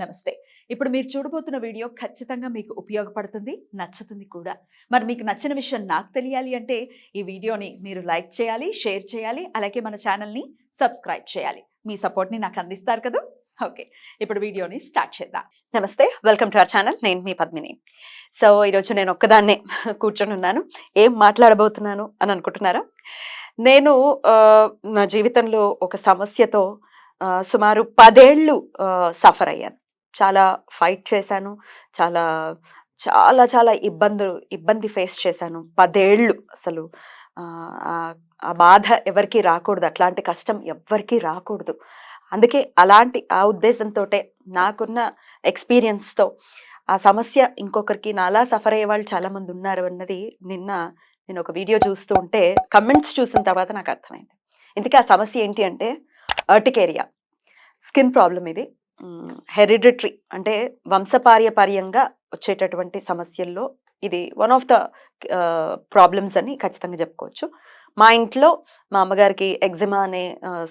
నమస్తే. ఇప్పుడు మీరు చూడబోతున్న వీడియో ఖచ్చితంగా మీకు ఉపయోగపడుతుంది నచ్చుతుంది కూడా. మరి మీకు నచ్చిన విషయం నాకు తెలియాలి అంటే ఈ వీడియోని మీరు లైక్ చేయాలి షేర్ చేయాలి అలాగే మన ఛానల్ని సబ్స్క్రైబ్ చేయాలి. మీ సపోర్ట్ని నాకు అందిస్తారు కదా? ఓకే. ఇప్పుడు వీడియోని స్టార్ట్ చేద్దాం. నమస్తే. Welcome to our channel. నేను మీ పద్మిని. సో ఈరోజు నేను ఒక్కదాన్నే కూర్చొని ఉన్నాను. ఏం మాట్లాడబోతున్నాను అని అనుకుంటున్నారా? నేను నా జీవితంలో ఒక సమస్యతో సుమారు పదేళ్ళు సఫర్ అయ్యాను. చాలా ఫైట్ చేశాను. చాలా చాలా చాలా ఇబ్బందులు ఇబ్బంది ఫేస్ చేశాను. పదేళ్ళు అసలు. ఆ, బాధ ఎవరికి రాకూడదు. అట్లాంటి కష్టం ఎవ్వరికీ రాకూడదు. అందుకే అలాంటి ఆ ఉద్దేశంతో నాకున్న ఎక్స్పీరియన్స్తో ఆ సమస్య ఇంకొకరికి నాలా సఫర్ అయ్యే వాళ్ళు చాలామంది ఉన్నారు అన్నది నిన్న నేను ఒక వీడియో చూస్తూ ఉంటే కమెంట్స్ చూసిన తర్వాత నాకు అర్థమైంది. ఇందుకే ఆ సమస్య ఏంటి అంటే అర్టికేరియా. స్కిన్ ప్రాబ్లం ఇది. హెరిడిటరీ అంటే వంశపార్యపర్యంగా వచ్చేటటువంటి సమస్యల్లో ఇది వన్ ఆఫ్ ద ప్రాబ్లమ్స్ అని ఖచ్చితంగా చెప్పుకోవచ్చు. మా ఇంట్లో మా అమ్మగారికి ఎగ్జిమా అనే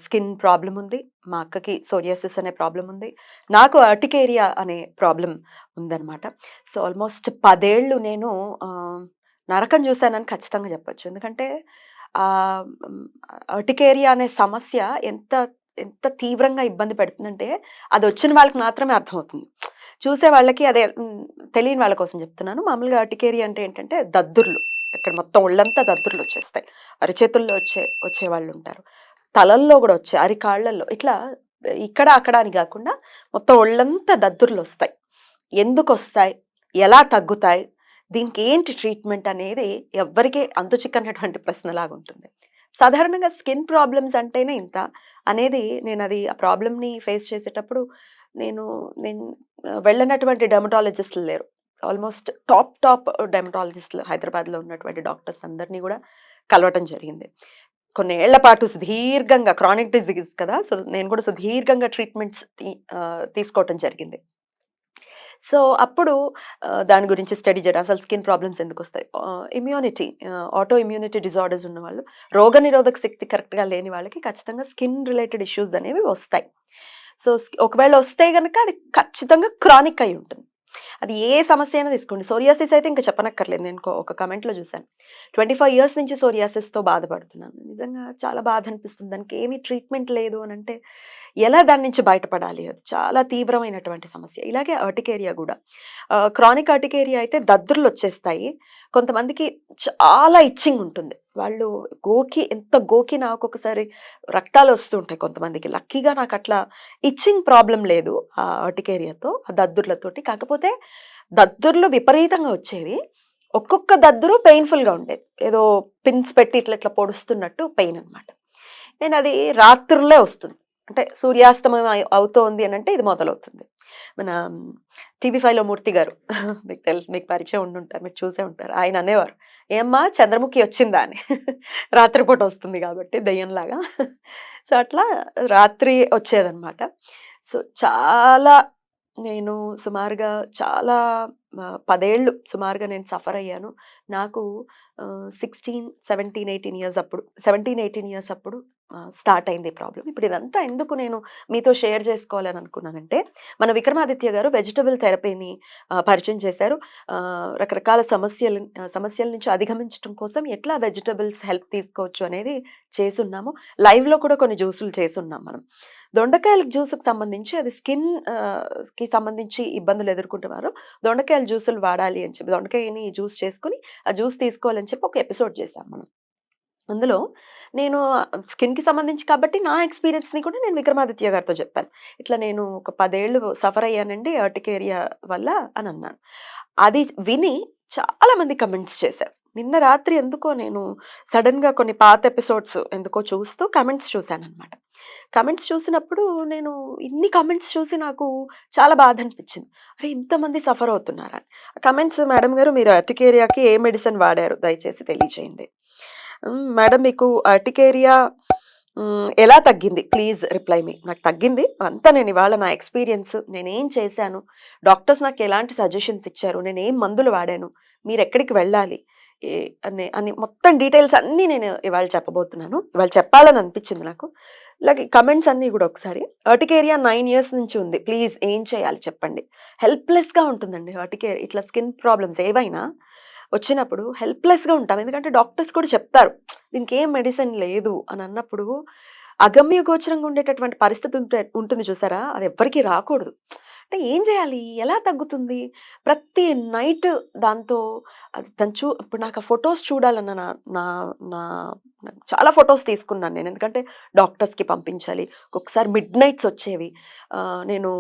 స్కిన్ ప్రాబ్లం ఉంది. మా అక్కకి సోరియాసిస్ అనే ప్రాబ్లం ఉంది. నాకు అర్టికేరియా అనే ప్రాబ్లం ఉందన్నమాట. సో ఆల్మోస్ట్ పదేళ్ళు నేను నరకం చూశానని ఖచ్చితంగా చెప్పొచ్చు. ఎందుకంటే అర్టికేరియా అనే సమస్య ఎంత ఎంత తీవ్రంగా ఇబ్బంది పెడుతుందంటే అది వచ్చిన వాళ్ళకి మాత్రమే అర్థమవుతుంది. చూసే వాళ్ళకి అదే తెలియని వాళ్ళ కోసం చెప్తున్నాను. మామూలుగా అర్టికేరియా అంటే ఏంటంటే దద్దుర్లు. ఇక్కడ మొత్తం ఒళ్ళంతా దద్దుర్లు వచ్చేస్తాయి. అరిచేతుల్లో వచ్చే వచ్చే వాళ్ళు ఉంటారు. తలల్లో కూడా వచ్చే అరికాళ్ళల్లో ఇట్లా ఇక్కడ అక్కడ అని కాకుండా మొత్తం ఒళ్ళంతా దద్దుర్లు వస్తాయి. ఎందుకు వస్తాయి? ఎలా తగ్గుతాయి? దీనికి ఏంటి ట్రీట్మెంట్ అనేది ఎవ్వరికీ అంతు చిక్కనటువంటి ప్రశ్నలాగా ఉంటుంది సాధారణంగా స్కిన్ ప్రాబ్లమ్స్ అంటేనే ఇంత. అనేది నేను అది ఆ ప్రాబ్లమ్ని ఫేస్ చేసేటప్పుడు నేను నేను వెళ్ళినటువంటి డెమటాలజిస్టులు లేరు. ఆల్మోస్ట్ టాప్ టాప్ డెమటాలజిస్టులు హైదరాబాద్లో ఉన్నటువంటి డాక్టర్స్ అందరినీ కూడా కలవటం జరిగింది. కొన్ని ఏళ్ళ పాటు సుదీర్ఘంగా క్రానిక్ డిజీజ్ కదా! సో నేను కూడా సుదీర్ఘంగా ట్రీట్మెంట్స్ తీసుకోవటం జరిగింది. సో అప్పుడు దాని గురించి స్టడీ చేయడం అసలు స్కిన్ ప్రాబ్లమ్స్ ఎందుకు వస్తాయి ఇమ్యూనిటీ ఆటో ఇమ్యూనిటీ డిజార్డర్స్ ఉన్న వాళ్ళు రోగ నిరోధక శక్తి కరెక్ట్గా లేని వాళ్ళకి ఖచ్చితంగా స్కిన్ రిలేటెడ్ ఇష్యూస్ అనేవి వస్తాయి. సో ఒకవేళ వస్తే కనుక అది ఖచ్చితంగా క్రానిక్ అయి ఉంటుంది. అది ఏ సమస్య అయినా తీసుకోండి. సోరియాసిస్ అయితే ఇంకా చెప్పనక్కర్లేదు. నేను ఒక- కమెంట్లో చూశాను. ట్వంటీ ఫైవ్ ఇయర్స్ నుంచి సోరియాసిస్తో బాధపడుతున్నాను. నిజంగా చాలా బాధ అనిపిస్తుంది. దానికి ఏమీ ట్రీట్మెంట్ లేదు అని అంటే ఎలా దాని నుంచి బయటపడాలి? అది చాలా తీవ్రమైనటువంటి సమస్య. ఇలాగే అర్టికేరియా కూడా. క్రానిక్ అర్టికేరియా అయితే దద్దుర్లు వచ్చేస్తాయి. కొంతమందికి చాలా ఇచ్చింగ్ ఉంటుంది. వాళ్ళు గోకి ఎంత గోకి నాకు ఒక్కొక్కసారి రక్తాలు వస్తుంటాయి కొంతమందికి. లక్కీగా నాకు అట్లా ఇచ్చింగ్ ప్రాబ్లం లేదు ఆ అటికేరియాతో ఆ దద్దుర్లతోటి. కాకపోతే దద్దుర్లు విపరీతంగా వచ్చేవి. ఒక్కొక్క దద్దురు పెయిన్ఫుల్గా ఉండేది. ఏదో పిన్స్ పెట్టి ఇట్లా ఇట్లా పొడుస్తున్నట్టు పెయిన్ అన్నమాట. నేను అది రాత్రులే వస్తుంది. అంటే సూర్యాస్తమయం అవుతోంది అని అంటే ఇది మొదలవుతుంది. మన టీవీ ఫైవ్లో మూర్తి గారు మీకు తెలుసు మీకు పరిచయం ఉండుంటారు మీరు చూసే ఉంటారు. ఆయన అనేవారు ఏమ్మా చంద్రముఖి వచ్చిందా? అని. రాత్రిపూట వస్తుంది కాబట్టి దయ్యంలాగా. సో అట్లా రాత్రి వచ్చేదన్నమాట సో చాలా నేను సుమారుగా చాలా పదేళ్ళు సుమారుగా నేను సఫర్ అయ్యాను. నాకు సిక్స్టీన్ సెవెంటీన్ ఎయిటీన్ ఇయర్స్ అప్పుడు సెవెంటీన్ ఎయిటీన్ ఇయర్స్ అప్పుడు స్టార్ట్ అయింది ప్రాబ్లం ఇప్పుడు ఇదంతా ఎందుకు నేను మీతో షేర్ చేసుకోవాలని అనుకున్నానంటే మన విక్రమాదిత్య గారు వెజిటబుల్ థెరపీని పరిచయం చేశారు. రకరకాల సమస్యలు సమస్యల నుంచి అధిగమించడం కోసం ఎట్లా వెజిటబుల్స్ హెల్ప్ తీసుకోవచ్చు అనేది చేసున్నాము. లైవ్లో కూడా కొన్ని జ్యూసులు చేసున్నాం మనం. దొండకాయల జ్యూస్కి సంబంధించి అది స్కిన్కి సంబంధించి ఇబ్బందులు ఎదుర్కొంటున్నారు. దొండకాయల జ్యూసులు వాడాలి అని చెప్పి దొండకాయని జ్యూస్ చేసుకుని ఆ జ్యూస్ తీసుకోవాలని చెప్పి ఒక ఎపిసోడ్ చేశాం మనం. అందులో నేను స్కిన్కి సంబంధించి కాబట్టి నా ఎక్స్పీరియన్స్ని కూడా నేను విక్రమాదిత్య గారితో చెప్పాను. ఇట్లా నేను ఒక పదేళ్ళు సఫర్ అయ్యానండి అర్టికేరియా వల్ల అని అన్నాను. అది విని చాలామంది కమెంట్స్ చేశారు. నిన్న రాత్రి ఎందుకో నేను సడన్గా కొన్ని పాత ఎపిసోడ్స్ ఎందుకో చూస్తూ కమెంట్స్ చూశాను అనమాట కమెంట్స్ చూసినప్పుడు నేను ఇన్ని కమెంట్స్ చూసి నాకు చాలా బాధ అనిపించింది. అరే ఇంతమంది సఫర్ అవుతున్నారని. కమెంట్స్ మేడం గారు మీరు అర్టికేరియాకి ఏ మెడిసిన్ వాడారు? దయచేసి తెలియచేయండి మేడం మీకు అర్టికేరియా ఎలా తగ్గింది? Please reply me. నాకు తగ్గింది. అంతా నేను ఇవాళ నా ఎక్స్పీరియన్స్ నేనేం చేశాను? డాక్టర్స్ నాకు ఎలాంటి సజెషన్స్ ఇచ్చారు? నేను ఏం మందులు వాడాను? మీరు ఎక్కడికి వెళ్ళాలి? ఏ అని అని మొత్తం డీటెయిల్స్ అన్నీ నేను ఇవాళ చెప్పబోతున్నాను. ఇవాళ చెప్పాలని అనిపించింది నాకు. లైక్ కమెంట్స్ అన్నీ కూడా ఒకసారి. ఏరియా నైన్ ఇయర్స్ నుంచి ఉంది. ప్లీజ్ ఏం చేయాలి చెప్పండి. హెల్ప్లెస్గా ఉంటుందండి అర్టికే ఇట్లా స్కిన్ ప్రాబ్లమ్స్ ఏవైనా వచ్చినప్పుడు హెల్ప్లెస్గా ఉంటాం. ఎందుకంటే డాక్టర్స్ కూడా చెప్తారు దీనికి ఏం మెడిసిన్ లేదు అని అన్నప్పుడు అగమ్య గోచరంగా ఉండేటటువంటి పరిస్థితి ఉంటుంది చూసారా? అది ఎవ్వరికీ రాకూడదు. అంటే ఏం చేయాలి? ఎలా తగ్గుతుంది? ప్రతి నైట్ దాంతో అది చూ ఇప్పుడు నాకు ఆ ఫొటోస్ చూడాలన్న నా నా నా చాలా ఫొటోస్ తీసుకున్నాను నేను. ఎందుకంటే డాక్టర్స్కి పంపించాలి. ఒక్కొక్కసారి మిడ్ నైట్స్ వచ్చేవి. నేను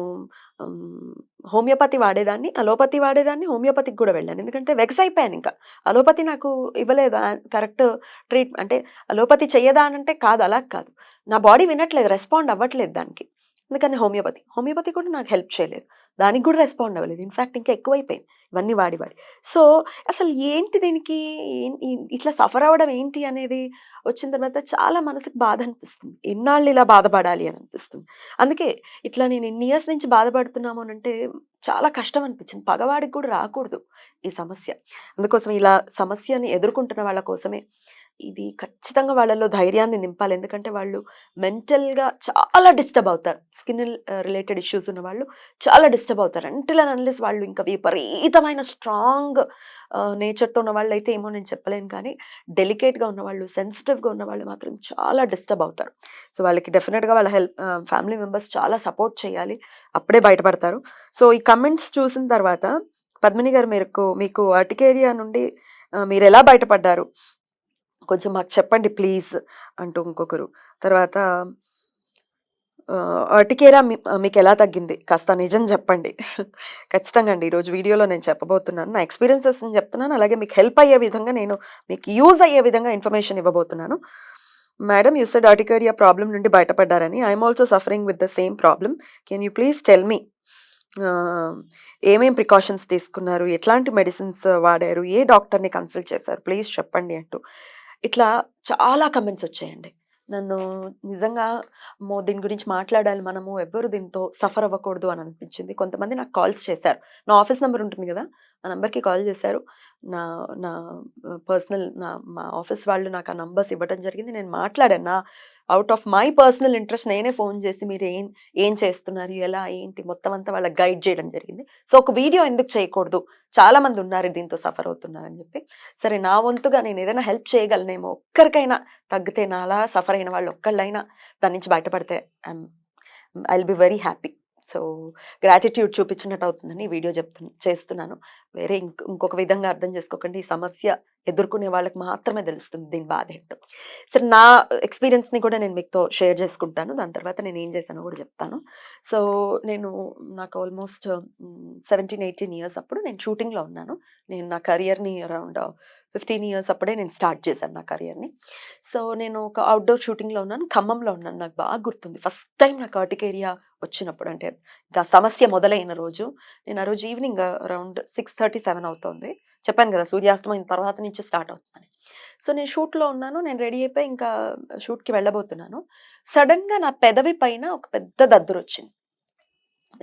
హోమియోపతి వాడేదాన్ని అలోపతి వాడేదాన్ని హోమియోపతికి కూడా వెళ్ళాను. ఎందుకంటే వెక్స్ అయిపోయాను ఇంకా. అలోపతి నాకు ఇవ్వలేదు? కరెక్ట్ ట్రీట్ అంటే అలోపతి చెయ్యదా అని అంటే కాదు అలా కాదు. నా బాడీ వినట్లేదు రెస్పాండ్ అవ్వట్లేదు దానికి. అందుకని హోమియోపతి. హోమియోపతి కూడా నాకు హెల్ప్ చేయలేదు. దానికి కూడా రెస్పాండ్ అవ్వలేదు. ఇన్ఫ్యాక్ట్ ఇంకా ఎక్కువైపోయింది. ఇవన్నీ వాడి వాడి. సో అసలు ఏంటి దీనికి? ఇట్లా సఫర్ అవ్వడం ఏంటి అనేది వచ్చిన తర్వాత చాలా మనసుకు బాధ అనిపిస్తుంది. ఎన్నాళ్ళు ఇలా బాధపడాలి అని అనిపిస్తుంది. అందుకే ఇట్లా నేను ఇన్ని ఇయర్స్ నుంచి బాధపడుతున్నాము అని అంటే చాలా కష్టం అనిపించింది. పగవాడికి కూడా రాకూడదు ఈ సమస్య. అందుకోసం ఇలా సమస్యని ఎదుర్కొంటున్న వాళ్ళ కోసమే ఇది ఖచ్చితంగా వాళ్ళలో ధైర్యాన్ని నింపాలి. ఎందుకంటే వాళ్ళు మెంటల్గా చాలా డిస్టర్బ్ అవుతారు. స్కిన్ రిలేటెడ్ ఇష్యూస్ ఉన్న వాళ్ళు చాలా డిస్టర్బ్ అవుతారు. అంటిల్ అండ్ అన్లెస్ వాళ్ళు ఇంకా విపరీతమైన స్ట్రాంగ్ నేచర్తో ఉన్న వాళ్ళు అయితే ఏమో నేను చెప్పలేను. కానీ డెలికేట్గా ఉన్న వాళ్ళు సెన్సిటివ్గా ఉన్న వాళ్ళు మాత్రం చాలా డిస్టర్బ్ అవుతారు. సో వాళ్ళకి డెఫినెట్గా వాళ్ళ హెల్ప్ ఫ్యామిలీ మెంబర్స్ చాలా సపోర్ట్ చేయాలి. అప్పుడే బయటపడతారు. సో ఈ కమెంట్స్ చూసిన తర్వాత పద్మిని గారు మీకు మీకు అటికేరియా నుండి మీరు ఎలా బయటపడ్డారు? కొంచెం మాకు చెప్పండి ప్లీజ్ అంటూ ఇంకొకరు. తర్వాత అటికేరా మీ- మీకు ఎలా తగ్గింది? కాస్త నిజం చెప్పండి. ఖచ్చితంగా అండి. ఈరోజు వీడియోలో నేను చెప్పబోతున్నాను. నా ఎక్స్పీరియన్సెస్ చెప్తున్నాను. అలాగే మీకు హెల్ప్ అయ్యే విధంగా నేను మీకు యూజ్ అయ్యే విధంగా ఇన్ఫర్మేషన్ ఇవ్వబోతున్నాను. Madam you said urticaria problem నుండి బయటపడ్డారని. I'm also suffering with the same problem can you please tell me ఏమేం ప్రికాషన్స్ తీసుకున్నారు? ఎట్లాంటి మెడిసిన్స్ వాడారు? ఏ డాక్టర్ని కన్సల్ట్ చేశారు? ప్లీజ్ చెప్పండి అంటూ. ఇట్లా చాలా కమెంట్స్ వచ్చాయండి. నన్ను నిజంగా మో దీని గురించి మాట్లాడాలి మనము ఎవ్వరు దీంతో సఫర్ అవ్వకూడదు అని అనిపించింది. కొంతమంది నాకు కాల్స్ చేశారు. నా ఆఫీస్ నెంబర్ ఉంటుంది కదా ఆ నెంబర్కి కాల్ చేశారు. నా నా పర్సనల్ నా మా ఆఫీస్ వాళ్ళు నాకు ఆ నంబర్స్ ఇవ్వడం జరిగింది. నేను మాట్లాడాను. నా out of my personal interest నేనే ఫోన్ చేసి మీరు ఏం ఏం చేస్తున్నారు? ఎలా ఏంటి? మొత్తం అంతా వాళ్ళకి గైడ్ చేయడం జరిగింది. సో ఒక వీడియో ఎందుకు చేయకూడదు? చాలామంది ఉన్నారు దీంతో సఫర్ అవుతున్నారని చెప్పి. సరే నా వంతుగా నేను ఏదైనా హెల్ప్ చేయగలనేమో ఒక్కరికైనా తగ్గితే నాలా సఫర్ అయిన వాళ్ళు ఒక్కళ్ళైనా దాని నుంచి బయటపడితే I will be very happy. So gratitude చూపించినట్టు అవుతుందని ఈ వీడియో చెప్తు చేస్తున్నాను. వేరే ఇంకొక విధంగా అర్థం చేసుకోకండి. ఈ సమస్య ఎదుర్కొనే వాళ్ళకి మాత్రమే తెలుస్తుంది దీని బాధ ఏంటో. సరే నా ఎక్స్పీరియన్స్ని కూడా నేను మీతో షేర్ చేసుకుంటాను. దాని తర్వాత నేను ఏం చేశానో కూడా చెప్తాను. సో నేను నాకు ఆల్మోస్ట్ సెవెంటీన్ ఎయిటీన్ ఇయర్స్ అప్పుడు నేను షూటింగ్లో ఉన్నాను. నేను నా కెరియర్ని అరౌండ్ ఫిఫ్టీన్ ఇయర్స్ అప్పుడే నేను స్టార్ట్ చేశాను నా కెరియర్ని. సో నేను ఒక అవుట్డోర్ షూటింగ్లో ఉన్నాను. ఖమ్మంలో ఉన్నాను. నాకు బాగా గుర్తుంది. ఫస్ట్ టైం నాకు ఆర్టికేరియా వచ్చినప్పుడు అంటే ఇంకా సమస్య మొదలైన రోజు నేను ఆ రోజు evening around six thirty seven అవుతుంది. చెప్పాను కదా సూర్యాస్తమయం తర్వాత నుంచి స్టార్ట్ అవుతుందని. సో నేను షూట్లో ఉన్నాను నేను రెడీ అయిపోయి ఇంకా షూట్కి వెళ్ళబోతున్నాను. సడన్గా నా పెదవి పైన ఒక పెద్ద దద్దురు వచ్చింది.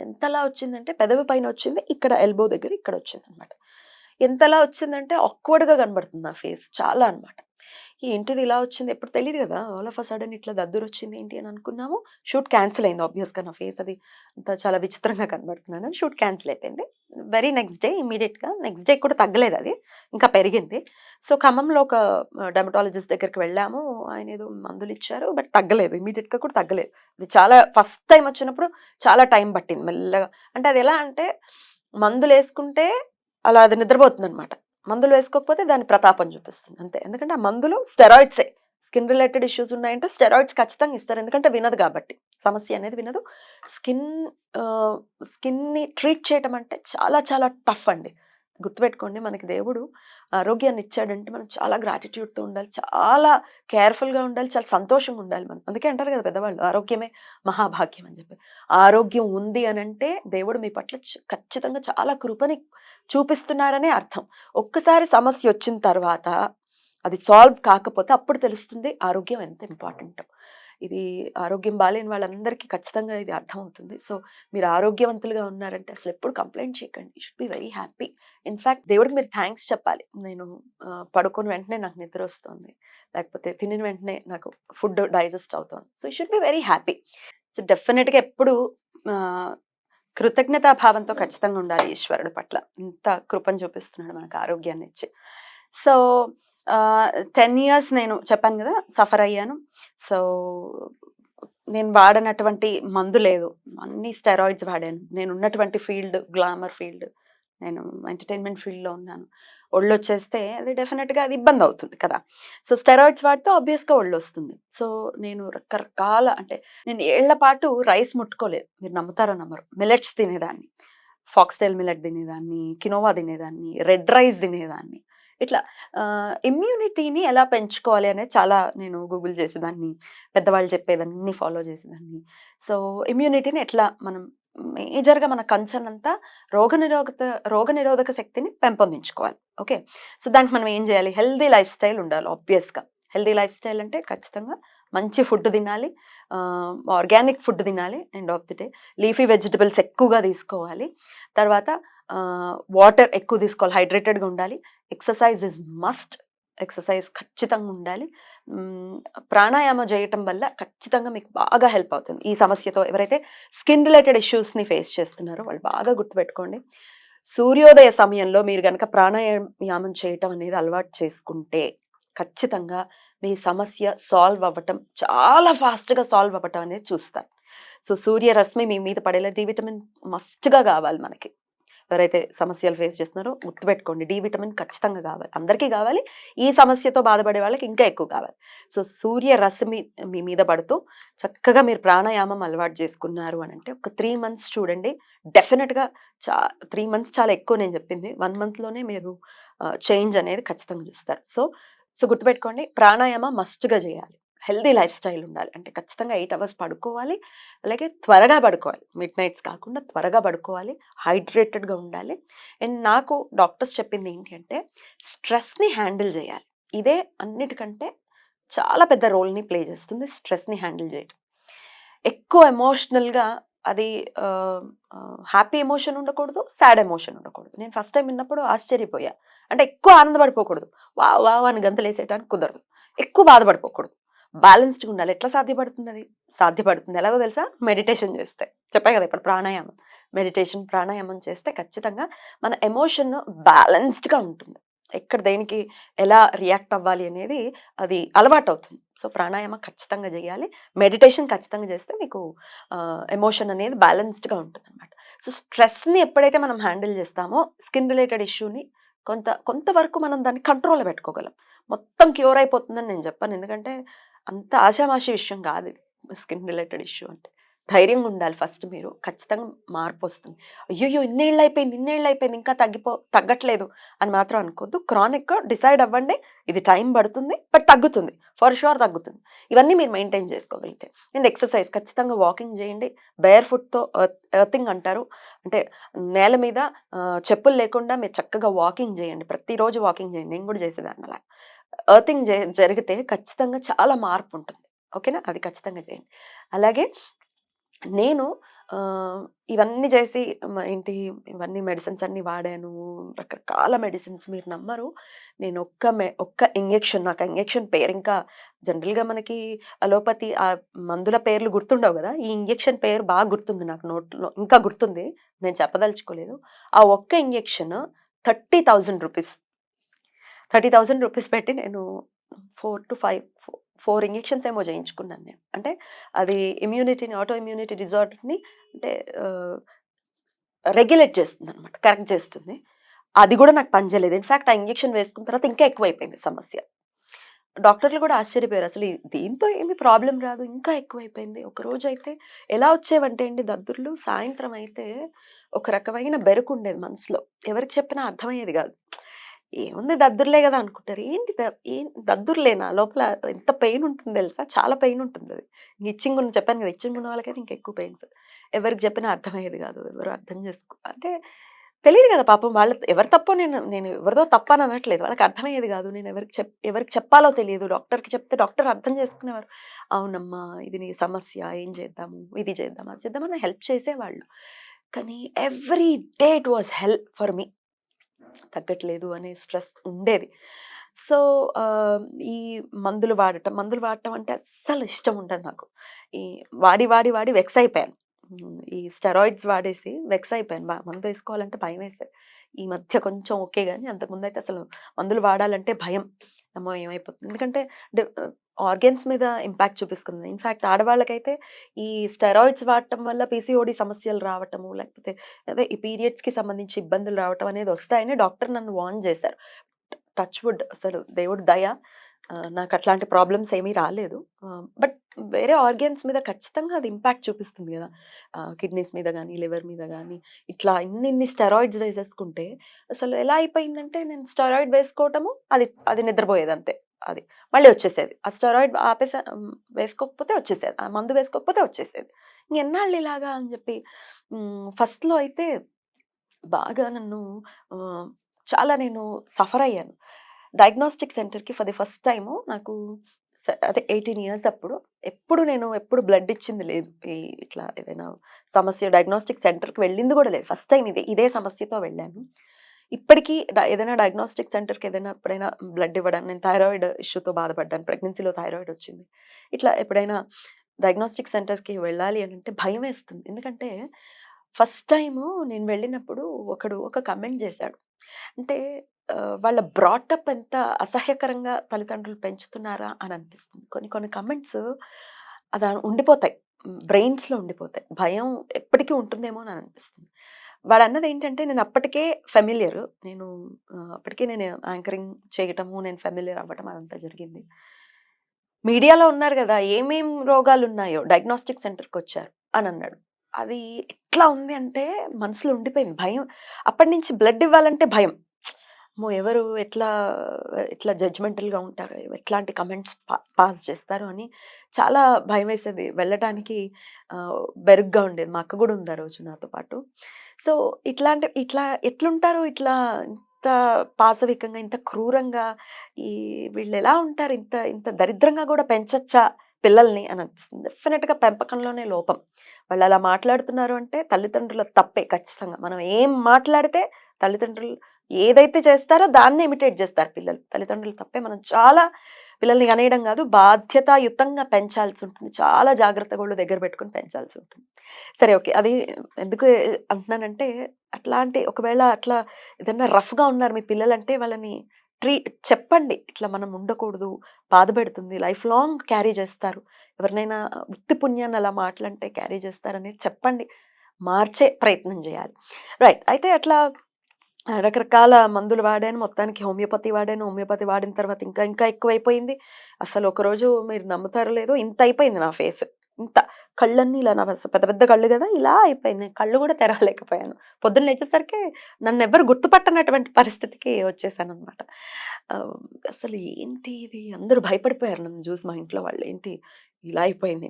ఎంతలా వచ్చిందంటే పెదవి పైన వచ్చింది ఇక్కడ ఎల్బో దగ్గర ఇక్కడ వచ్చింది అనమాట ఎంతలా వచ్చిందంటే ఆక్వర్డ్గా కనబడుతుంది నా ఫేస్ చాలా అనమాట ఏంటిది ఇలా వచ్చింది. ఎప్పుడు తెలియదు కదా ఆల్ ఆఫ్ అ సడన్ ఇట్లా దద్దురు వచ్చింది ఏంటి అని అనుకున్నాము. షూట్ క్యాన్సిల్ అయింది ఆబ్వియస్గా నా ఫేస్ అది అంత చాలా విచిత్రంగా కనబడుతున్నాను. షూట్ క్యాన్సిల్ అయిపోయింది. వెరీ నెక్స్ట్ డే ఇమీడియట్గా నెక్స్ట్ డే కూడా తగ్గలేదు అది. ఇంకా పెరిగింది. సో ఖమ్మంలో ఒక డెమటాలజిస్ట్ దగ్గరికి వెళ్ళాము. ఆయన ఏదో మందులు ఇచ్చారు బట్ తగ్గలేదు. ఇమీడియట్గా కూడా తగ్గలేదు. ఇది చాలా ఫస్ట్ టైం వచ్చినప్పుడు చాలా టైం పట్టింది మెల్లగా. అంటే అది ఎలా అంటే మందులు వేసుకుంటే అలా అది నిద్రపోతుంది అనమాట మందులు వేసుకోకపోతే దాని ప్రతాపం చూపిస్తుంది. అంతే. ఎందుకంటే ఆ మందులు స్టెరాయిడ్సే. స్కిన్ రిలేటెడ్ ఇష్యూస్ ఉన్నాయంటే స్టెరాయిడ్స్ ఖచ్చితంగా ఇస్తారు. ఎందుకంటే వినదు కాబట్టి. సమస్య అనేది వినదు. స్కిన్ స్కిన్ని ట్రీట్ చేయడం అంటే చాలా చాలా టఫ్ అండి. గుర్తుపెట్టుకోండి మనకి దేవుడు ఆరోగ్యాన్ని ఇచ్చాడంటే మనం చాలా గ్రాటిట్యూడ్తో ఉండాలి చాలా కేర్ఫుల్గా ఉండాలి చాలా సంతోషంగా ఉండాలి మనం. అందుకే అంటారు కదా పెద్దవాళ్ళు ఆరోగ్యమే మహాభాగ్యం అని చెప్పి. ఆరోగ్యం ఉంది అని అంటే దేవుడు మీ పట్ల చ- ఖచ్చితంగా చాలా కృపని చూపిస్తున్నారనే అర్థం. ఒక్కసారి సమస్య వచ్చిన తర్వాత అది సాల్వ్ కాకపోతే అప్పుడు తెలుస్తుంది ఆరోగ్యం ఎంత ఇంపార్టెంట్ ఇది ఆరోగ్యం బాగాలేని వాళ్ళందరికీ ఖచ్చితంగా ఇది అర్థమవుతుంది. సో మీరు ఆరోగ్యవంతులుగా ఉన్నారంటే అసలు ఎప్పుడు కంప్లైంట్ చేయకండి. You should be very happy in fact దేవుడికి మీరు థ్యాంక్స్ చెప్పాలి. నేను పడుకొని పడుకుని వెంటనే నాకు నిద్ర వస్తుంది. లేకపోతే తినిన వెంటనే నాకు ఫుడ్ డైజెస్ట్ అవుతుంది. So you should be very happy so డెఫినెట్గా ఎప్పుడు కృతజ్ఞతా భావంతో ఖచ్చితంగా ఉండాలి ఈశ్వరుడు పట్ల. ఇంత కృపను చూపిస్తున్నాడు మనకు ఆరోగ్యాన్ని ఇచ్చి సో టెన్ ఇయర్స్ నేను చెప్పాను కదా సఫర్ అయ్యాను. సో నేను వాడనటువంటి మందు లేదు. అన్ని స్టెరాయిడ్స్ వాడాను. నేను ఉన్నటువంటి ఫీల్డ్ గ్లామర్ ఫీల్డ్ నేను ఎంటర్టైన్మెంట్ ఫీల్డ్లో ఉన్నాను. ఒళ్ళు వచ్చేస్తే అది డెఫినెట్గా అది ఇబ్బంది అవుతుంది కదా. సో స్టెరాయిడ్స్ వాడితే ఆబ్వియస్గా ఒళ్ళు వస్తుంది. సో నేను రకరకాల అంటే నేను ఏళ్ళ పాటు రైస్ ముట్టుకోలేదు. మీరు నమ్ముతారో నమ్మరు. మిలెట్స్ తినేదాన్ని. ఫాక్స్టైల్ మిలెట్ తినేదాన్ని కినోవా తినేదాన్ని రెడ్ రైస్ తినేదాన్ని. ఇట్లా ఇమ్యూనిటీని ఎలా పెంచుకోవాలి అనేది చాలా నేను గూగుల్ చేసేదాన్ని పెద్దవాళ్ళు చెప్పేదాన్ని ఫాలో చేసేదాన్ని. సో ఇమ్యూనిటీని ఎట్లా మనం మేజర్గా మన కన్సర్న్ అంతా రోగనిరోధక రోగనిరోధక శక్తిని పెంపొందించుకోవాలి. ఓకే సో దానికి మనం ఏం చేయాలి? హెల్దీ లైఫ్ స్టైల్ ఉండాలి ఆబ్వియస్గా హెల్దీ లైఫ్ స్టైల్ అంటే ఖచ్చితంగా మంచి ఫుడ్ తినాలి ఆర్గానిక్ ఫుడ్ తినాలి end of the day leafy vegetables ఎక్కువగా తీసుకోవాలి. తర్వాత వాటర్ ఎక్కువ తీసుకోవాలి హైడ్రేటెడ్గా ఉండాలి. ఎక్సర్సైజ్ ఇస్ మస్ట్ ఎక్సర్సైజ్ ఖచ్చితంగా ఉండాలి. ప్రాణాయామం చేయటం వల్ల ఖచ్చితంగా మీకు బాగా హెల్ప్ అవుతుంది. ఈ సమస్యతో ఎవరైతే స్కిన్ రిలేటెడ్ ఇష్యూస్ని ఫేస్ చేస్తున్నారో వాళ్ళు బాగా గుర్తుపెట్టుకోండి. సూర్యోదయ సమయంలో మీరు కనుక ప్రాణాయామం చేయటం అనేది అలవాటు చేసుకుంటే ఖచ్చితంగా మీ సమస్య సాల్వ్ అవ్వటం చాలా ఫాస్ట్గా సాల్వ్ అవ్వటం అనేది చూస్తారు. సో సూర్యరశ్మి మీ మీద పడేలా డి విటమిన్ మస్ట్గా కావాలి మనకి. ఎవరైతే సమస్యలు ఫేస్ చేస్తున్నారో గుర్తుపెట్టుకోండి. డి విటమిన్ ఖచ్చితంగా కావాలి. అందరికీ కావాలి. ఈ సమస్యతో బాధపడే వాళ్ళకి ఇంకా ఎక్కువ కావాలి. సో సూర్య రశ్మి మీ మీద పడుతూ చక్కగా మీరు ప్రాణాయామం అలవాటు చేసుకున్నారు అని అంటే ఒక త్రీ మంత్స్ చూడండి. డెఫినెట్గా చా త్రీ మంత్స్ చాలా ఎక్కువ నేను చెప్పింది. వన్ మంత్లోనే మీరు చేంజ్ అనేది ఖచ్చితంగా చూస్తారు. సో సో గుర్తుపెట్టుకోండి. ప్రాణాయామం మస్ట్గా చేయాలి. హెల్దీ లైఫ్ స్టైల్ ఉండాలి. అంటే ఖచ్చితంగా ఎయిట్ అవర్స్ పడుకోవాలి. అలాగే త్వరగా పడుకోవాలి. మిడ్ నైట్స్ కాకుండా త్వరగా పడుకోవాలి. హైడ్రేటెడ్గా ఉండాలి. అండ్ నాకు డాక్టర్స్ చెప్పింది ఏంటంటే స్ట్రెస్ని హ్యాండిల్ చేయాలి. ఇదే అన్నిటికంటే చాలా పెద్ద రోల్ని ప్లే చేస్తుంది స్ట్రెస్ని హ్యాండిల్ చేయడం ఎక్కువ ఎమోషనల్గా అది హ్యాపీ ఎమోషన్ ఉండకూడదు సాడ్ ఎమోషన్ ఉండకూడదు. నేను ఫస్ట్ టైం విన్నప్పుడు ఆశ్చర్యపోయా. అంటే ఎక్కువ ఆనందపడిపోకూడదు. వా వా అని గంతలేసేయడానికి కుదరదు. ఎక్కువ బాధపడిపోకూడదు. బ్యాలెన్స్డ్గా ఉండాలి. ఎట్లా సాధ్యపడుతుంది అది సాధ్యపడుతుంది ఎలాగో తెలుసా? మెడిటేషన్ చేస్తే. చెప్పాయి కదా ఇప్పుడు ప్రాణాయామం. మెడిటేషన్ ప్రాణాయామం చేస్తే ఖచ్చితంగా మన ఎమోషన్ బ్యాలెన్స్డ్గా ఉంటుంది. ఎక్కడ దేనికి ఎలా రియాక్ట్ అవ్వాలి అనేది అది అలవాటు అవుతుంది సో ప్రాణాయామం ఖచ్చితంగా చేయాలి. మెడిటేషన్ ఖచ్చితంగా చేస్తే మీకు ఎమోషన్ అనేది బ్యాలెన్స్డ్గా ఉంటుంది అనమాట సో స్ట్రెస్ని ఎప్పుడైతే మనం హ్యాండిల్ చేస్తామో స్కిన్ రిలేటెడ్ ఇష్యూని కొంత కొంతవరకు మనం దాన్ని కంట్రోల్లో పెట్టుకోగలం. మొత్తం క్యూర్ అయిపోతుందని నేను చెప్పాను. ఎందుకంటే అంత ఆషామాషి విషయం కాదు. స్కిన్ రిలేటెడ్ ఇష్యూ అంటే. ధైర్యంగా ఉండాలి ఫస్ట్ మీరు. ఖచ్చితంగా మార్పు వస్తుంది. అయ్యో ఇన్నేళ్ళు అయిపోయింది ఇన్నేళ్ళు అయిపోయింది ఇంకా తగ్గిపో తగ్గట్లేదు అని మాత్రం అనుకోద్దు. క్రానిక్ డిసైడ్ అవ్వండి ఇది టైం పడుతుంది బట్ తగ్గుతుంది. ఫర్ షూర్ తగ్గుతుంది. ఇవన్నీ మీరు మెయింటైన్ చేసుకోగలిగితే. అండ్ ఎక్సర్సైజ్ ఖచ్చితంగా వాకింగ్ చేయండి. బేర్ ఫుట్తో ఎర్తింగ్ అంటారు. అంటే నేల మీద చెప్పులు లేకుండా మీరు చక్కగా వాకింగ్ చేయండి. ప్రతిరోజు వాకింగ్ చేయండి. నేను కూడా చేసేదాన్ని అలా. ఎర్తింగ్ జరిగితే ఖచ్చితంగా చాలా మార్పు ఉంటుంది. ఓకేనా? అది ఖచ్చితంగా చేయండి. అలాగే నేను ఇవన్నీ చేసి ఏంటి ఇవన్నీ మెడిసిన్స్ అన్నీ వాడాను. రకరకాల మెడిసిన్స్ మీరు నమ్మరు. నేను ఒక్క మె ఒక్క ఇంజెక్షన్ నాకు ఇంజెక్షన్ పేరు ఇంకా జనరల్గా మనకి అలోపతి ఆ మందుల పేర్లు గుర్తుండవు కదా? ఈ ఇంజెక్షన్ పేరు బాగా గుర్తుంది నాకు నోట్లో ఇంకా గుర్తుంది. నేను చెప్పదలుచుకోలేదు. ఆ ఒక్క injection thirty thousand rupees. Thirty thousand rupees పెట్టి నేను four to five four injections ఏమో చేయించుకున్నాను నేను. అంటే అది ఇమ్యూనిటీని ఆటో ఇమ్యూనిటీ డిజార్డర్ని అంటే రెగ్యులేట్ చేస్తుంది అనమాట కరెక్ట్ చేస్తుంది. అది కూడా నాకు పనిచేయలేదు ఇన్ఫ్యాక్ట్ ఆ ఇంజెక్షన్ వేసుకున్న తర్వాత ఇంకా ఎక్కువైపోయింది సమస్య. డాక్టర్లు కూడా ఆశ్చర్యపోయారు. అసలు దీంతో ఏమి ప్రాబ్లం రాదు ఇంకా ఎక్కువైపోయింది. ఒక రోజు అయితే ఎలా వచ్చేవంటే అండి దద్దుర్లు సాయంత్రం అయితే ఒక రకమైన బెరుకు ఉండేది మనసులో. ఎవరికి చెప్పినా అర్థమయ్యేది కాదు. ఏముంది దద్దుర్లే కదా అనుకుంటారు. ఏంటి ద- ఏం దద్దుర్లేనా లోపల ఎంత పెయిన్ ఉంటుంది తెలుసా? చాలా పెయిన్ ఉంటుంది అది. ఇచ్చింగ్ ఉన్న చెప్పాను కదా ఇచ్చింగ్ ఉన్న వాళ్ళకైతే ఇంకా ఎక్కువ పెయిన్ ఎవరికి చెప్పినా అర్థమయ్యేది కాదు. ఎవరు అర్థం చేసుకో అంటే తెలియదు కదా పాపం వాళ్ళ ఎవరు తప్పో నేను నేను ఎవరిదో తప్ప అని అనట్లేదు. వాళ్ళకి అర్థమయ్యేది కాదు. నేను ఎవరికి చెప్ ఎవరికి చెప్పాలో తెలియదు. డాక్టర్కి చెప్తే డాక్టర్ అర్థం చేసుకునేవారు. అవునమ్మా ఇది నీ సమస్య ఏం చేద్దాము? ఇది చేద్దాం అది చేద్దామని హెల్ప్ చేసేవాళ్ళు. కానీ every day it was help for me. తగ్గట్లేదు అనే స్ట్రెస్ ఉండేది. సో ఈ మందులు వాడటం మందులు వాడటం అంటే అస్సలు ఇష్టం ఉండదు నాకు. ఈ వాడి వాడి వాడి వెక్స్ అయిపోయాను. ఈ స్టెరాయిడ్స్ వాడేసి వెక్స్ అయిపోయాను. బా మందు వేసుకోవాలంటే భయం వేసేది ఈ మధ్య కొంచెం ఓకే కానీ అంతకుముందు అయితే అసలు మందులు వాడాలంటే భయం. అమ్మో ఏమైపోతుంది? ఎందుకంటే ఆర్గన్స్ మీద ఇంపాక్ట్ చూపిస్తుంది. ఇన్ఫ్యాక్ట్ ఆడవాళ్ళకైతే ఈ స్టెరాయిడ్స్ వాడటం వల్ల పీసీఓడి సమస్యలు రావటము లేకపోతే అదే ఈ పీరియడ్స్కి సంబంధించి ఇబ్బందులు రావటం అనేది వస్తాయని డాక్టర్ నన్ను వార్న్ చేశారు. టచ్ వుడ్ అసలు దేవుడు దయ నాకు అట్లాంటి ప్రాబ్లమ్స్ ఏమీ రాలేదు. బట్ వేరే ఆర్గన్స్ మీద ఖచ్చితంగా అది ఇంపాక్ట్ చూపిస్తుంది కదా. కిడ్నీస్ మీద కానీ లివర్ మీద కానీ ఇట్లా ఇన్ని ఇన్ని స్టెరాయిడ్స్ వేసేసుకుంటే అసలు ఎలా అయిపోయిందంటే నేను స్టెరాయిడ్ వేసుకోవటము అది అది నిద్రపోయేది అంతే అది. మళ్ళీ వచ్చేసేది. ఆ స్టెరాయిడ్ ఆపేసా వేసుకోకపోతే వచ్చేసేది. ఆ మందు వేసుకోకపోతే వచ్చేసేది. ఎన్నాళ్ళు ఇలాగా అని చెప్పి ఫస్ట్లో అయితే బాగా నన్ను చాలా నేను సఫర్ అయ్యాను. డయాగ్నోస్టిక్ సెంటర్కి ఫర్ ది ఫస్ట్ టైము నాకు అదే ఎయిటీన్ ఇయర్స్ అప్పుడు ఎప్పుడు నేను ఎప్పుడు బ్లడ్ ఇచ్చింది లేదు. ఈ ఇట్లా ఏదైనా సమస్య డయాగ్నోస్టిక్ సెంటర్కి వెళ్ళింది కూడా లేదు. ఫస్ట్ టైం ఇదే ఇదే సమస్యతో వెళ్ళాను. ఇప్పటికీ డ- ఏదైనా డయాగ్నోస్టిక్ సెంటర్కి ఏదైనా ఎప్పుడైనా బ్లడ్ ఇవ్వడం నేను థైరాయిడ్ ఇష్యూతో బాధపడ్డాను ప్రెగ్నెన్సీలో థైరాయిడ్ వచ్చింది. ఇట్లా ఎప్పుడైనా డయాగ్నోస్టిక్ సెంటర్స్కి వెళ్ళాలి అని అంటే భయం వేస్తుంది. ఎందుకంటే ఫస్ట్ టైము నేను వెళ్ళినప్పుడు ఒకడు ఒక కమెంట్ చేశాడు. అంటే వాళ్ళ బ్రాటప్ ఎంత అసహ్యకరంగా తల్లిదండ్రులు పెంచుతున్నారా అని అనిపిస్తుంది. కొన్ని కొన్ని కమెంట్స్ అది ఉండిపోతాయి. బ్రెయిన్స్లో ఉండిపోతాయి. భయం ఎప్పటికీ ఉంటుందేమో అని అనిపిస్తుంది. వాడు అన్నది ఏంటంటే నేను అప్పటికే ఫెమిలియర్. నేను అప్పటికే నేను యాంకరింగ్ చేయటము నేను ఫెమిలియర్ అవ్వటం అదంతా జరిగింది. మీడియాలో ఉన్నారు కదా ఏమేం రోగాలు ఉన్నాయో డయాగ్నోస్టిక్ సెంటర్కి వచ్చారు అని అన్నాడు అది ఎట్లా ఉంది అంటే మనసులో ఉండిపోయింది భయం. అప్పటి నుంచి బ్లడ్ ఇవ్వాలంటే భయం. అమ్మో! ఎవరు ఎట్లా ఎట్లా జడ్జ్మెంటల్గా ఉంటారు ఎట్లాంటి కమెంట్స్ పాస్ చేస్తారు అని చాలా భయం వేసేది వెళ్ళటానికి బెరుగ్గా ఉండేది. మా అక్క కూడా ఉంది ఆ రోజు నాతో పాటు. సో ఇట్లాంటి ఇట్లా ఎట్లుంటారు? ఇట్లా ఇంత పాశవికంగా ఇంత క్రూరంగా ఈ వీళ్ళు ఎలా ఉంటారు? ఇంత ఇంత దరిద్రంగా కూడా పెంచచ్చా పిల్లల్ని అని అనిపిస్తుంది. డెఫినెట్గా పెంపకంలోనే లోపం. వాళ్ళు అలా మాట్లాడుతున్నారు అంటే తల్లిదండ్రుల తప్పే ఖచ్చితంగా. మనం ఏం మాట్లాడితే తల్లిదండ్రులు ఏదైతే చేస్తారో దాన్ని ఇమిటేట్ చేస్తారు పిల్లలు. తల్లిదండ్రులు తప్పే. మనం చాలా పిల్లల్ని కనేయడం కాదు బాధ్యతాయుతంగా పెంచాల్సి ఉంటుంది. చాలా జాగ్రత్త వాళ్ళు దగ్గర పెట్టుకుని పెంచాల్సి ఉంటుంది. సరే ఓకే. అది ఎందుకు అంటున్నానంటే అట్లాంటి ఒకవేళ అట్లా ఏదైనా రఫ్గా ఉన్నారు మీ పిల్లలంటే వాళ్ళని ట్రీ చెప్పండి. ఇట్లా మనం ఉండకూడదు బాధ పెడుతుంది లైఫ్ లాంగ్ క్యారీ చేస్తారు. ఎవరినైనా వృత్తి పుణ్యాన్ని అలా మాటలంటే క్యారీ చేస్తారనేది చెప్పండి. మార్చే ప్రయత్నం చేయాలి. రైట్. అయితే అట్లా రకరకాల మందులు వాడాను. మొత్తానికి హోమియోపతి వాడాను. హోమియోపతి వాడిన తర్వాత ఇంకా ఇంకా ఎక్కువైపోయింది. అసలు ఒకరోజు మీరు నమ్ముతారో లేదో ఇంత అయిపోయింది నా ఫేస్. ఇంత కళ్ళన్నీ ఇలా నా పెద్ద పెద్ద కళ్ళు కదా ఇలా అయిపోయింది. కళ్ళు కూడా తెరవలేకపోయాను. పొద్దున్న లేచేసరికి నన్ను ఎవరు గుర్తుపట్టనటువంటి పరిస్థితికి వచ్చేసాను అనమాట అసలు ఏంటి ఇది? అందరూ భయపడిపోయారు నన్ను చూసి మా ఇంట్లో వాళ్ళు. ఏంటి ఇలా అయిపోయింది?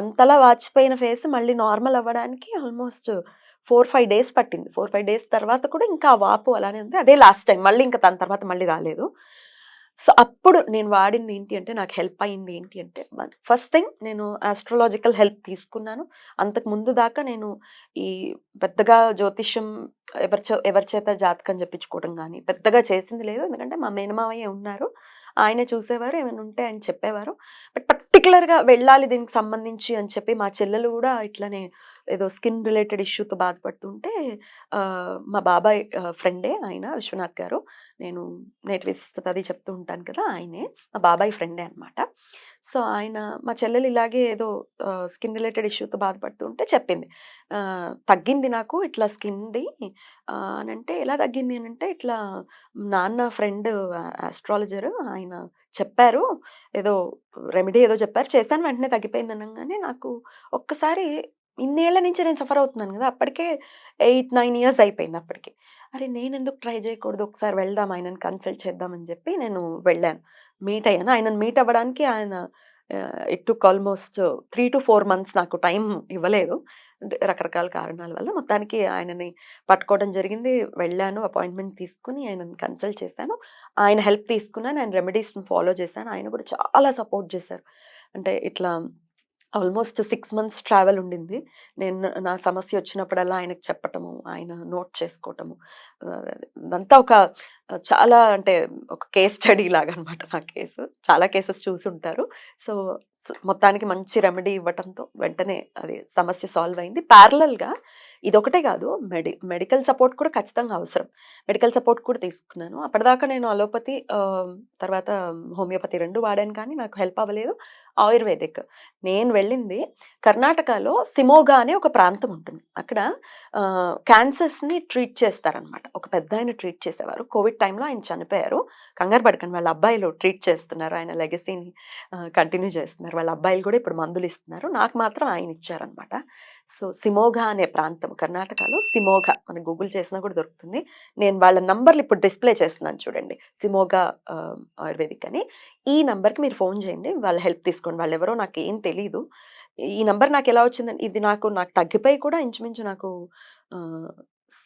అంతలా వాచిపోయిన ఫేస్ మళ్ళీ నార్మల్ అవ్వడానికి ఆల్మోస్ట్ ఫోర్ ఫైవ్ డేస్ పట్టింది. ఫోర్ ఫైవ్ డేస్ తర్వాత కూడా ఇంకా వాపు అలానే ఉంది. అదే లాస్ట్ టైం. మళ్ళీ ఇంకా దాని తర్వాత మళ్ళీ రాలేదు. సో అప్పుడు నేను వాడింది ఏంటి అంటే నాకు హెల్ప్ అయింది ఏంటి అంటే ఫస్ట్ థింగ్ నేను ఆస్ట్రాలజికల్ హెల్ప్ తీసుకున్నాను. అంతకు ముందు దాకా నేను ఈ పెద్దగా జ్యోతిష్యం ఎవరి ఎవరి చేత జాతకం చెప్పించుకోవడం కానీ పెద్దగా చేసింది లేదు. ఎందుకంటే మా మేనమావయ్య ఉన్నారు. ఆయనే చూసేవారు ఏమైనా ఉంటే ఆయన చెప్పేవారు. బట్ పర్టికులర్గా వెళ్ళాలి దీనికి సంబంధించి అని చెప్పి మా చెల్లెలు కూడా ఇట్లానే ఏదో స్కిన్ రిలేటెడ్ ఇష్యూతో బాధపడుతుంటే మా బాబాయ్ ఫ్రెండే ఆయన విశ్వనాథ్ గారు. నేను నేటివ్ అది చెప్తూ ఉంటాను కదా ఆయనే. మా బాబాయ్ ఫ్రెండే అనమాట సో ఆయన మా చెల్లెలు ఇలాగే ఏదో స్కిన్ రిలేటెడ్ ఇష్యూతో బాధపడుతుంటే చెప్పింది. తగ్గింది నాకు ఇట్లా స్కిన్ది. అని అంటే ఎలా తగ్గింది అని అంటే ఇట్లా నాన్న ఫ్రెండ్ ఆస్ట్రాలజర్ ఆయన చెప్పారు. ఏదో రెమెడీ ఏదో చెప్పారు. చేశాను వెంటనే తగ్గిపోయింది అనగానే నాకు ఒక్కసారి ఇన్నేళ్ళ నుంచి నేను సఫర్ అవుతున్నాను కదా! అప్పటికే ఎయిట్ నైన్ ఇయర్స్ అయిపోయింది అప్పటికి. అరే నేను ఎందుకు ట్రై చేయకూడదు? ఒకసారి వెళ్దాం ఆయనను కన్సల్ట్ చేద్దామని చెప్పి నేను వెళ్ళాను. మీట్ అయ్యాను ఆయనను మీట్ అవ్వడానికి ఆయన it took almost three to four months నాకు టైం ఇవ్వలేదు. అంటే రకరకాల కారణాల వల్ల మొత్తానికి ఆయనని పట్టుకోవడం జరిగింది. వెళ్ళాను అపాయింట్మెంట్ తీసుకుని ఆయనని కన్సల్ట్ చేశాను. ఆయన హెల్ప్ తీసుకున్నాను ఆయన రెమెడీస్ని ఫాలో చేశాను. ఆయన కూడా చాలా సపోర్ట్ చేశారు. అంటే ఇట్లా ఆల్మోస్ట్ సిక్స్ మంత్స్ ట్రావెల్ ఉండింది. నేను నా సమస్య వచ్చినప్పుడల్లా ఆయనకు చెప్పటము ఆయన నోట్ చేసుకోవటము ఇదంతా ఒక చాలా అంటే ఒక కేస్ స్టడీ లాగా అనమాట నా కేసు. చాలా కేసెస్ చూసుంటారు. సో మొత్తానికి మంచి రెమెడీ ఇవ్వటంతో వెంటనే అది సమస్య సాల్వ్ అయింది. ప్యారలల్గా ఇదొకటే కాదు. మెడి మెడికల్ సపోర్ట్ కూడా ఖచ్చితంగా అవసరం. మెడికల్ సపోర్ట్ కూడా తీసుకున్నాను. అప్పటిదాకా నేను అలోపతి తర్వాత హోమియోపతి రెండు వాడాను కానీ నాకు హెల్ప్ అవ్వలేదు. ఆయుర్వేదిక్. నేను వెళ్ళింది కర్ణాటకలో సిమోగా అనే ఒక ప్రాంతం ఉంటుంది. అక్కడ క్యాన్సర్స్ని ట్రీట్ చేస్తారనమాట. ఒక పెద్ద ఆయన ట్రీట్ చేసేవారు. కోవిడ్ టైంలో ఆయన చనిపోయారు. కంగారు పడకండి. వాళ్ళ అబ్బాయిలు ట్రీట్ చేస్తున్నారు. ఆయన లెగసీని కంటిన్యూ చేస్తున్నారు. వాళ్ళ అబ్బాయిలు కూడా ఇప్పుడు మందులు ఇస్తున్నారు. నాకు మాత్రం ఆయన ఇచ్చారనమాట. సో సిమోగా అనే ప్రాంతం కర్ణాటకలో సిమోగా మనం గూగుల్ చేసినా కూడా దొరుకుతుంది. నేను వాళ్ళ నంబర్లు ఇప్పుడు డిస్ప్లే చేస్తున్నాను చూడండి. సిమోగా ఆయుర్వేదిక్ అని. ఈ నంబర్కి మీరు ఫోన్ చేయండి. వాళ్ళ హెల్ప్ తీసుకోండి. వాళ్ళు ఎవరో నాకు ఏం తెలియదు ఈ నంబర్ నాకు ఎలా వచ్చిందండి ఇది నాకు నాకు తగ్గిపోయి కూడా ఇంచుమించు నాకు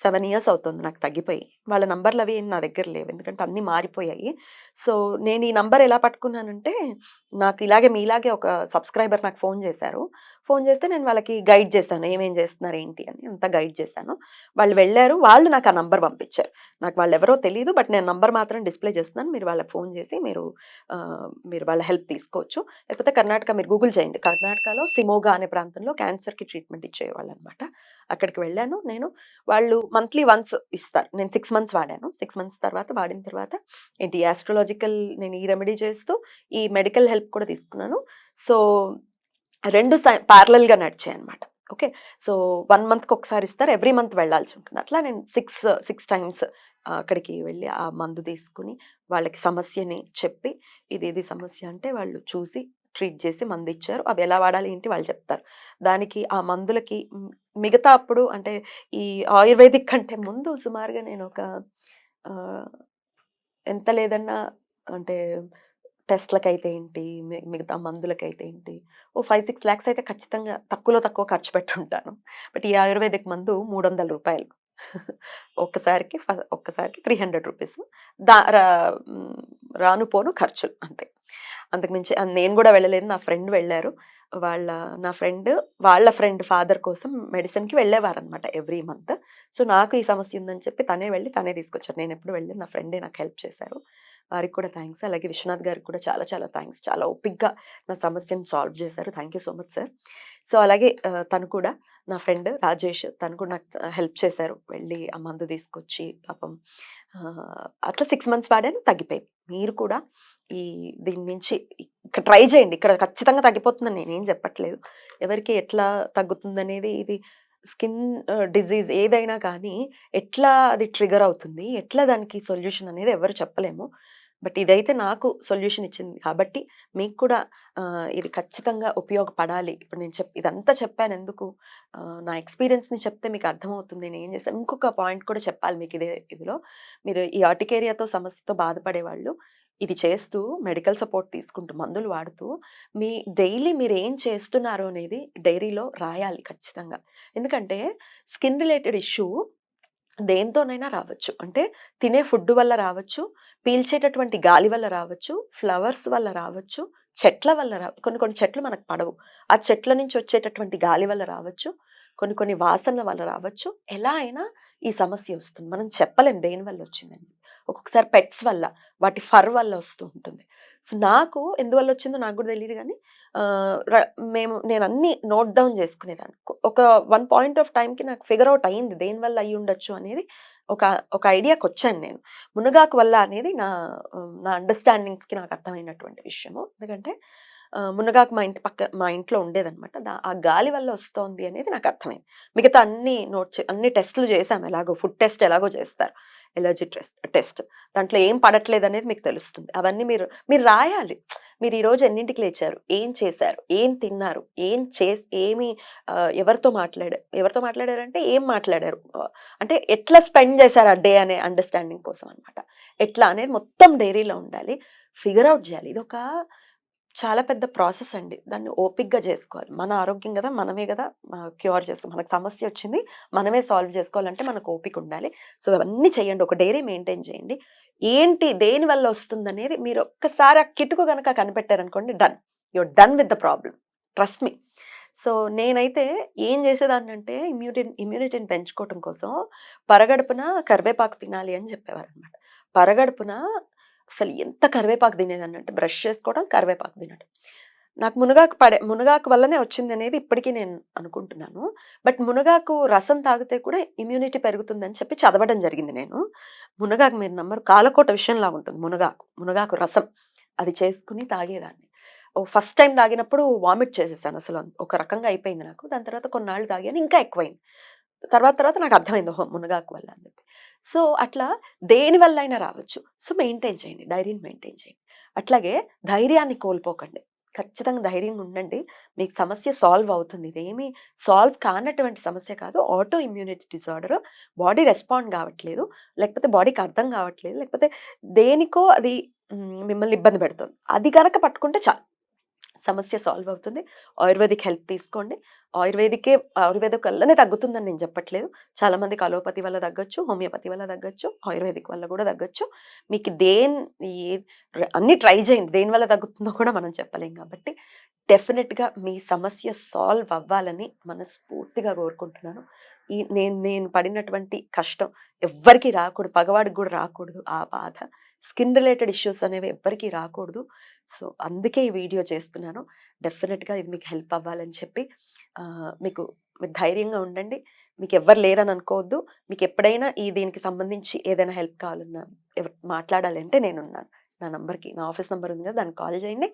సెవెన్ ఇయర్స్ అవుతుంది నాకు తగ్గిపోయి. వాళ్ళ నంబర్లు అవి నా దగ్గర లేవు. ఎందుకంటే అన్నీ మారిపోయాయి. సో నేను ఈ నంబర్ ఎలా పట్టుకున్నానంటే నాకు ఇలాగే మీలాగే ఒక సబ్స్క్రైబర్ నాకు ఫోన్ చేశారు. ఫోన్ చేస్తే నేను వాళ్ళకి గైడ్ చేశాను. ఏమేం చేస్తున్నారు ఏంటి అని అంతా గైడ్ చేశాను. వాళ్ళు వెళ్ళారు. వాళ్ళు నాకు ఆ నంబర్ పంపించారు. నాకు వాళ్ళు ఎవరో తెలియదు బట్ నేను నంబర్ మాత్రం డిస్ప్లే చేస్తున్నాను. మీరు వాళ్ళకి ఫోన్ చేసి మీరు మీరు వాళ్ళ హెల్ప్ తీసుకోవచ్చు. లేకపోతే కర్ణాటక మీరు గూగుల్ చేయండి. కర్ణాటకలో సిమోగా అనే ప్రాంతంలో క్యాన్సర్కి ట్రీట్మెంట్ ఇచ్చేవాళ్ళు అనమాట అక్కడికి వెళ్ళాను. నేను వాళ్ళు మంత్లీ వన్స్ ఇస్తారు. నేను సిక్స్ మంత్స్ వాడాను. సిక్స్ మంత్స్ తర్వాత వాడిన తర్వాత ఏంటి ఆస్ట్రాలజికల్ నేను ఈ రెమెడీ చేస్తూ ఈ మెడికల్ హెల్ప్ కూడా తీసుకున్నాను. సో రెండు ప్యారలల్గా నడిచాయి అనమాట ఓకే? సో వన్ మంత్కి ఒకసారి ఇస్తారు. ఎవ్రీ మంత్ వెళ్ళాల్సి ఉంటుంది. అట్లా నేను సిక్స్ సిక్స్ టైమ్స్ అక్కడికి వెళ్ళి ఆ మందు తీసుకుని వాళ్ళకి సమస్యని చెప్పి ఇది ఇది సమస్య అంటే వాళ్ళు చూసి ట్రీట్ చేసి మందు ఇచ్చారు అవి ఎలా వాడాలి ఏంటి వాళ్ళు చెప్తారు. దానికి ఆ మందులకి మిగతా అప్పుడు అంటే ఈ ఆయుర్వేదిక్ కంటే ముందు సుమారుగా నేను ఒక ఎంత లేదన్నా అంటే టెస్ట్లకైతే ఏంటి మిగతా మందులకైతే ఏంటి ఓ ఫైవ్ సిక్స్ ల్యాక్స్ అయితే ఖచ్చితంగా తక్కువలో తక్కువ ఖర్చు పెట్టుంటాను. బట్ ఈ ఆయుర్వేదిక్ మందు మూడు వందల రూపాయలు. ఒక్కసారికి ఫ- ఒక్కసారికి త్రీ హండ్రెడ్ రూపీస్. దా రా- రాను పోను ఖర్చులు అంతే. అంతకుమించి నేను కూడా వెళ్ళలేదు. నా ఫ్రెండ్ వెళ్ళారు. వాళ్ళ నా ఫ్రెండ్ వాళ్ళ ఫ్రెండ్ ఫాదర్ కోసం మెడిసిన్కి వెళ్ళేవారనమాట ఎవ్రీ మంత్. సో నాకు ఈ సమస్య ఉందని చెప్పి తనే వెళ్ళి తనే తీసుకొచ్చారు. నేను ఎప్పుడు వెళ్ళి నా ఫ్రెండే నాకు హెల్ప్ చేశారు. వారికి కూడా థ్యాంక్స్ అలాగే విశ్వనాథ్ గారికి కూడా చాలా చాలా థ్యాంక్స్ చాలా ఓపిక్గా నా సమస్యను సాల్వ్ చేశారు. Thank you so much sir. So అలాగే తను కూడా నా ఫ్రెండ్ రాజేష్ తను కూడా నాకు హెల్ప్ చేశారు. వెళ్ళి ఆ మందు తీసుకొచ్చి పాపం అట్లా సిక్స్ మంత్స్ వాడాను తగ్గిపోయింది. మీరు కూడా ఈ దీని నుంచి ఇక్కడ ట్రై చేయండి. ఇక్కడ ఖచ్చితంగా తగ్గిపోతుందని నేనేం చెప్పట్లేదు. ఎవరికి ఎట్లా తగ్గుతుందనేది ఇది స్కిన్ డిజీజ్ ఏదైనా కానీ ఎట్లా అది ట్రిగర్ అవుతుంది ఎట్లా దానికి సొల్యూషన్ అనేది ఎవరు చెప్పలేము. బట్ ఇదైతే నాకు సొల్యూషన్ ఇచ్చింది. కాబట్టి మీకు కూడా ఇది ఖచ్చితంగా ఉపయోగపడాలి. ఇప్పుడు నేను చెప్ ఇదంతా చెప్పాను ఎందుకు? నా ఎక్స్పీరియన్స్ని చెప్తే మీకు అర్థమవుతుంది. నేను ఏం చేసాను ఇంకొక పాయింట్ కూడా చెప్పాలి మీకు ఇదే ఇదిలో. మీరు ఈ ఆర్టికేరియాతో సమస్యతో బాధపడే వాళ్ళు ఇది చేస్తూ మెడికల్ సపోర్ట్ తీసుకుంటూ మందులు వాడుతూ మీ డైలీ మీరు ఏం చేస్తున్నారు అనేది డైరీలో రాయాలి ఖచ్చితంగా. ఎందుకంటే స్కిన్ రిలేటెడ్ ఇష్యూ దేంతోనైనా రావచ్చు. అంటే తినే ఫుడ్ వల్ల రావచ్చు పీల్చేటటువంటి గాలి వల్ల రావచ్చు ఫ్లవర్స్ వల్ల రావచ్చు చెట్ల వల్ల రా కొన్ని కొన్ని చెట్లు మనకు పడవు. ఆ చెట్ల నుంచి వచ్చేటటువంటి గాలి వల్ల రావచ్చు. కొన్ని కొన్ని వాసనల వల్ల రావచ్చు. ఎలా అయినా ఈ సమస్య వస్తుంది. మనం చెప్పలేం దేని వల్ల వచ్చిందని. ఒక్కొక్కసారి పెట్స్ వల్ల వాటి ఫర్ వల్ల వస్తూ ఉంటుంది. సో నాకు ఎందువల్ల వచ్చిందో నాకు కూడా తెలియదు కానీ మేము నేను అన్ని నోట్ డౌన్ చేసుకునేదాన్ని. ఒక వన్ పాయింట్ ఆఫ్ టైంకి నాకు ఫిగర్ అవుట్ అయ్యింది దేనివల్ల అయ్యి ఉండొచ్చు అనేది ఒక ఒక ఐడియాకి వచ్చాను నేను. మునగాకు వల్ల అనేది నా నా అండర్స్టాండింగ్స్కి నాకు అర్థమైనటువంటి విషయము. ఎందుకంటే మునగాకు మా ఇంటి పక్క మా ఇంట్లో ఉండేదనమాట ఆ గాలి వల్ల వస్తోంది అనేది నాకు అర్థమైంది. మిగతా అన్ని నోట్ చే- అన్ని టెస్టులు చేసాం ఎలాగో ఫుడ్ టెస్ట్ ఎలాగో చేస్తారు. Allergy test test. దాంట్లో ఏం పడట్లేదు అనేది మీకు తెలుస్తుంది. అవన్నీ మీరు మీరు రాయాలి. మీరు ఈరోజు ఎన్నింటికి లేచారు? ఏం చేశారు? ఏం తిన్నారు? ఏం చేసి ఏమి ఎవరితో మాట్లాడారు ఎవరితో మాట్లాడారు అంటే ఏం మాట్లాడారు? అంటే ఎట్లా స్పెండ్ చేశారు ఆ డే అనే అండర్స్టాండింగ్ కోసం అనమాట ఎట్లా అనేది మొత్తం డైరీలో ఉండాలి. ఫిగర్ అవుట్ చేయాలి. ఇది ఒక చాలా పెద్ద ప్రాసెస్ అండి. దాన్ని ఓపిక్గా చేసుకోవాలి మన ఆరోగ్యం కదా మనమే కదా క్యూర్ చేసుకో మనకు సమస్య వచ్చింది. మనమే సాల్వ్ చేసుకోవాలంటే మనకు ఓపిక ఉండాలి. సో, అవన్నీ చేయండి. ఒక డైరీ మెయింటైన్ చేయండి. ఏంటి దేని వల్ల వస్తుందనేది మీరు ఒక్కసారి ఆ కిటుకు కనుక కనిపెట్టారనుకోండి done. You done with the problem trust me. So, నేనైతే ఏం జేసేదాన్నంటే ఇమ్యూనిటీ ఇమ్యూనిటీని పెంచుకోవటం కోసం పరగడుపున కరివేపాకు తినాలి అని చెప్పేవారనమాట. పరగడుపున అసలు ఎంత కరివేపాకు తినేదాన్నంటే బ్రష్ చేసుకోవడం, కరివేపాకు తినడం. నాకు మునగాకు పడే మునగాకు వల్లనే వచ్చింది అనేది ఇప్పటికీ నేను అనుకుంటున్నాను. బట్ మునగాకు రసం తాగితే కూడా ఇమ్యూనిటీ పెరుగుతుందని చెప్పి చదవడం జరిగింది నేను. మునగాకు మీరు నమ్మరు కాలకోట విషయంలా ఉంటుంది మునగాకు. మునగాకు రసం. అది చేసుకుని తాగేదాన్ని. ఓ ఫస్ట్ టైం తాగినప్పుడు వామిట్ చేసేసాను అసలు. ఒక రకంగా అయిపోయింది నాకు. దాని తర్వాత కొన్నాళ్ళు తాగాను ఇంకా ఎక్కువైంది. తర్వాత తర్వాత నాకు అర్థమైంది. ఓహో! మునగాకు వల్ల అని చెప్పి. సో, అట్లా దేని వల్ల అయినా రావచ్చు. సో, మెయింటైన్ చేయండి. డైరీని మెయింటైన్ చేయండి. అట్లాగే ధైర్యాన్ని కోల్పోకండి. ఖచ్చితంగా ధైర్యంగా ఉండండి. మీకు సమస్య సాల్వ్ అవుతుంది. ఇదేమి సాల్వ్ కానటువంటి సమస్య కాదు. Auto immunity disorder. Body respond కావట్లేదు. లేకపోతే బాడీకి అర్థం కావట్లేదు. లేకపోతే దేనికో అది మిమ్మల్ని ఇబ్బంది పెడుతుంది. అది కనుక పట్టుకుంటే చాలు. సమస్య సాల్వ్ అవుతుంది. ఆయుర్వేదిక్ హెల్ప్ తీసుకోండి. ఆయుర్వేదికే ఆయుర్వేదిక్ వల్లనే తగ్గుతుందని నేను చెప్పట్లేదు. చాలా మందికి అలోపతి వల్ల తగ్గొచ్చు. హోమియోపతి వల్ల తగ్గొచ్చు. ఆయుర్వేదిక్ వల్ల కూడా తగ్గొచ్చు. మీకు దేన్ ఏ అన్నీ ట్రై చేయండి. దేని వల్ల తగ్గుతుందో కూడా మనం చెప్పలేం కాబట్టి డెఫినెట్గా మీ సమస్య సాల్వ్ అవ్వాలని మనస్ఫూర్తిగా కోరుకుంటున్నాను. ఈ నేను నేను పడినటువంటి కష్టం ఎవ్వరికీ రాకూడదు. పగవాడికి కూడా రాకూడదు ఆ బాధ. స్కిన్ రిలేటెడ్ ఇష్యూస్ అనేవి ఎవ్వరికీ రాకూడదు. సో, అందుకే ఈ వీడియో చేస్తున్నాను. డెఫినెట్గా ఇది మీకు హెల్ప్ అవ్వాలని చెప్పి మీకు మీరు ధైర్యంగా ఉండండి. మీకు ఎవ్వరు లేరని అనుకోవద్దు. మీకు ఎప్పుడైనా ఈ దీనికి సంబంధించి ఏదైనా హెల్ప్ కావాలన్నా ఎవరు మాట్లాడాలి అంటే నేనున్నాను. నా నంబర్‌కి నా ఆఫీస్ నెంబర్ ఉంది కదా! దానికి కాల్ చేయండి.